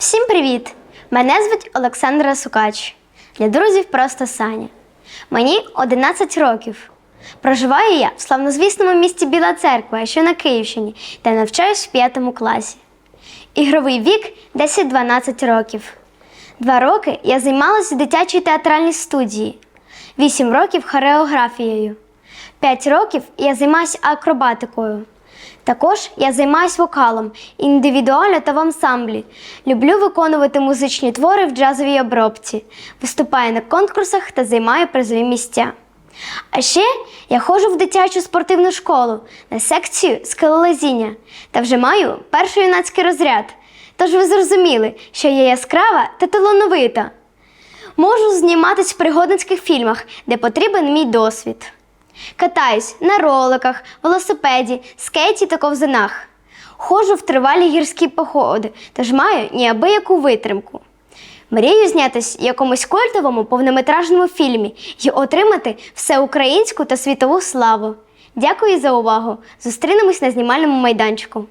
Всім привіт! Мене звуть Олександра Сукач. Для друзів просто Саня. Мені 11 років. Проживаю я в славнозвісному місті Біла Церква, що на Київщині, де навчаюсь в 5 класі. Ігровий вік 10-12 років. Два роки я займалася в дитячій театральній студії, 8 років хореографією. 5 років я займаюся акробатикою. Також я займаюся вокалом індивідуально та в ансамблі. Люблю виконувати музичні твори в джазовій обробці, виступаю на конкурсах та займаю призові місця. А ще я ходжу в дитячу спортивну школу на секцію скелелазіння та вже маю перший юнацький розряд. Тож ви зрозуміли, що я яскрава та талановита. Можу зніматись в пригодницьких фільмах, де потрібен мій досвід. Катаюсь на роликах, велосипеді, скейті та ковзанах. Ходжу в тривалі гірські походи, тож маю неабияку витримку. Мрію знятись в якомусь культовому повнометражному фільмі і отримати всеукраїнську та світову славу. Дякую за увагу! Зустрінемось на знімальному майданчику.